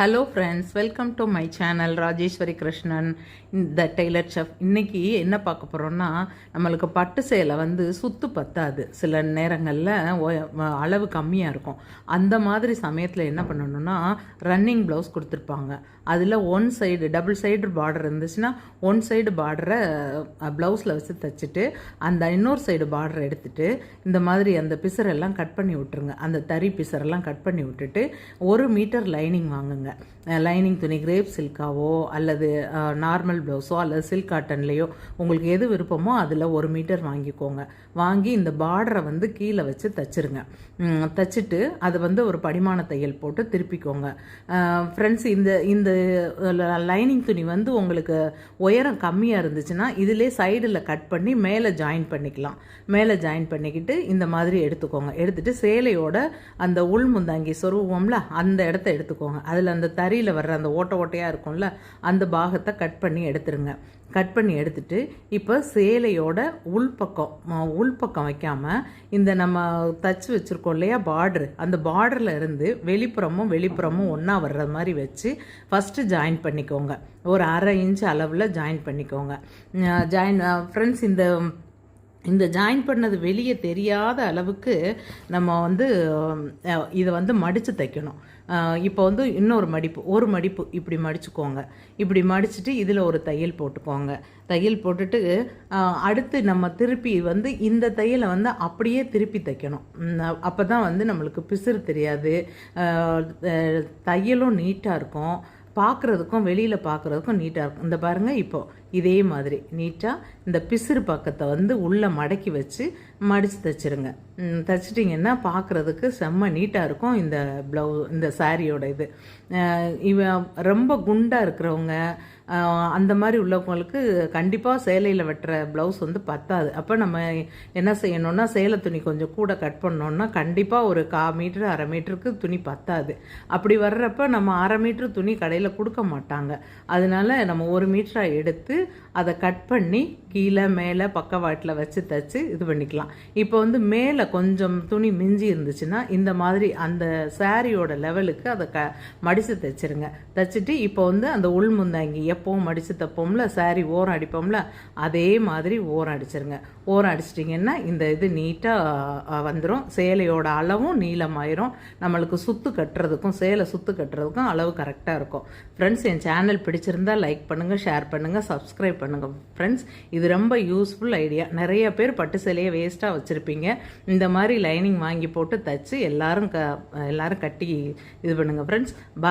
Hello friends welcome to my channel Rajeswari Krishnan இந்த tailor chef இன்றைக்கி என்ன பார்க்க போகிறோம்னா நம்மளுக்கு பட்டு சேலை வந்து சுத்து பத்தாது. சில நேரங்களில் அளவு கம்மியாக இருக்கும். அந்த மாதிரி சமயத்தில் என்ன பண்ணணும்னா ரன்னிங் ப்ளவுஸ் கொடுத்துருப்பாங்க. அதில் one side double side border இருந்துச்சுன்னா ஒன் சைடு பார்டரை ப்ளவுஸில் வச்சு தைச்சிட்டு அந்த இன்னொரு சைடு பார்டர் எடுத்துகிட்டு இந்த மாதிரி அந்த பிசரெல்லாம் கட் பண்ணி விட்டுருங்க. அந்த தறி பிசரெல்லாம் கட் பண்ணி விட்டுட்டு ஒரு மீட்டர் லைனிங் வாங்குங்க. லைனிங் துணி கிரேப் சில்காவோ அல்லது நார்மல் ப்ளவுஸோ அல்லது சில்க் காட்டன்லேயோ உங்களுக்கு எது விருப்பமோ அதில் ஒரு மீட்டர் வாங்கிக்கோங்க. வாங்கி இந்த பார்டரை வந்து கீழே வச்சு தைச்சிருங்க. தைச்சிட்டு அதை அது வந்து ஒரு படிமான தையல் போட்டு திருப்பிக்கோங்க. ஃப்ரெண்ட்ஸ் இந்த இந்த லைனிங் துணி வந்து உங்களுக்கு உயரம் கம்மியாக இருந்துச்சுன்னா இதிலே சைடில் கட் பண்ணி மேலே ஜாயின் பண்ணிக்கலாம். மேலே ஜாயின் பண்ணிக்கிட்டு இந்த மாதிரி எடுத்துக்கோங்க. எடுத்துகிட்டு சேலையோட அந்த உள் முந்தாங்கி சொருவோம்ல அந்த இடத்த எடுத்துக்கோங்க. அதில் அந்த தறியில் வர்ற அந்த ஓட்டை ஓட்டையாக இருக்கும்ல அந்த பாகத்தை கட் பண்ணி எடுத்துருங்க. கட் பண்ணி எடுத்துட்டு இப்போ சேலையோட உள்பக்கம் உள்பக்கம் வைக்காமல் இந்த நம்ம தச்சு வச்சிருக்கோம் இல்லையா பார்டர் அந்த பார்டரில் இருந்து வெளிப்புறமும் வெளிப்புறமும் ஒன்றா வர்ற மாதிரி வச்சு ஃபஸ்ட்டு ஜாயின் பண்ணிக்கோங்க. ஒரு அரை இன்ச் அளவில் ஜாயின் பண்ணிக்கோங்க. ஜாயின் ஃப்ரெண்ட்ஸ் இந்த இந்த ஜாயின் பண்ணது வெளியே தெரியாத அளவுக்கு நம்ம வந்து இதை வந்து மடித்து தைக்கணும். இப்போ வந்து இன்னொரு மடிப்பு ஒரு மடிப்பு இப்படி மடிச்சுக்கோங்க. இப்படி மடிச்சுட்டு இதில் ஒரு தையல் போட்டுக்கோங்க. தையல் போட்டுட்டு அடுத்து நம்ம திருப்பி வந்து இந்த தையலை வந்து அப்படியே திருப்பி தைக்கணும். அப்போ தான் வந்து நம்மளுக்கு பிசுறு தெரியாது. தையலும் நீட்டாக இருக்கும். பார்க்குறதுக்கும் வெளியில் பார்க்குறதுக்கும் நீட்டாக இருக்கும். இந்த பாருங்கள் இப்போ இதே மாதிரி நீட்டாக இந்த பிசிறு பக்கத்தை வந்து உள்ளே மடக்கி வச்சு மடித்து தைச்சிருங்க. தைச்சிட்டிங்கன்னா பார்க்குறதுக்கு செம்ம நீட்டாக இருக்கும் இந்த ப்ளவு இந்த சாரியோட இது. இவன் ரொம்ப குண்டாக இருக்கிறவங்க அந்த மாதிரி உள்ளவங்களுக்கு கண்டிப்பாக சேலையில் வெட்டுற ப்ளவுஸ் வந்து பத்தாது. அப்போ நம்ம என்ன செய்யணும்னா சேலை துணி கொஞ்சம் கூட கட் பண்ணோன்னா கண்டிப்பாக ஒரு கா மீட்டர் அரை மீட்டருக்கு துணி பத்தாது. அப்படி வர்றப்ப நம்ம அரை மீட்ரு துணி கடையில் கொடுக்க மாட்டாங்க. அதனால நம்ம ஒரு மீட்டராக எடுத்து அதை கட் பண்ணி கீழே மேலே பக்கவாட்டில் வச்சு தச்சு இது பண்ணிக்கலாம். இப்போ வந்து மேலே கொஞ்சம் துணி மிஞ்சி இருந்துச்சுன்னா இந்த மாதிரி அந்த சாரியோட லெவலுக்கு அதை க மடித்து தைச்சிருங்க. தைச்சிட்டு இப்போ வந்து அந்த உள் முந்தாங்கி எப்போவும் மடித்து தைப்போம்ல சாரி ஓரம் அடிப்போம்ல அதே மாதிரி ஓரம் அடிச்சிருங்க. ஓரம் அடிச்சிட்டிங்கன்னா இந்த இது நீட்டாக வந்துடும் சேலையோட அளவும் நீளமாயிரும். நம்மளுக்கு சுத்து கட்டுறதுக்கும் சேலை சுத்து கட்டுறதுக்கும் அளவு கரெக்டாக இருக்கும். ஃப்ரெண்ட்ஸ் என் சேனல் பிடிச்சிருந்தா லைக் பண்ணுங்கள் ஷேர் பண்ணுங்கள் சப்ஸ்கிரைப் பண்ணுங்கள் ஃப்ரெண்ட்ஸ் இது ரொம்ப யூஸ்ஃபுல் ஐடியா நிறைய பேர் பட்டு சேலையை வேஸ்ட்டாக வச்சுருப்பீங்க. இந்த மாதிரி லைனிங் வாங்கி போட்டு தச்சு எல்லாரும் க எல்லாரும் கட்டி இது பண்ணுங்கள் ஃப்ரெண்ட்ஸ் பா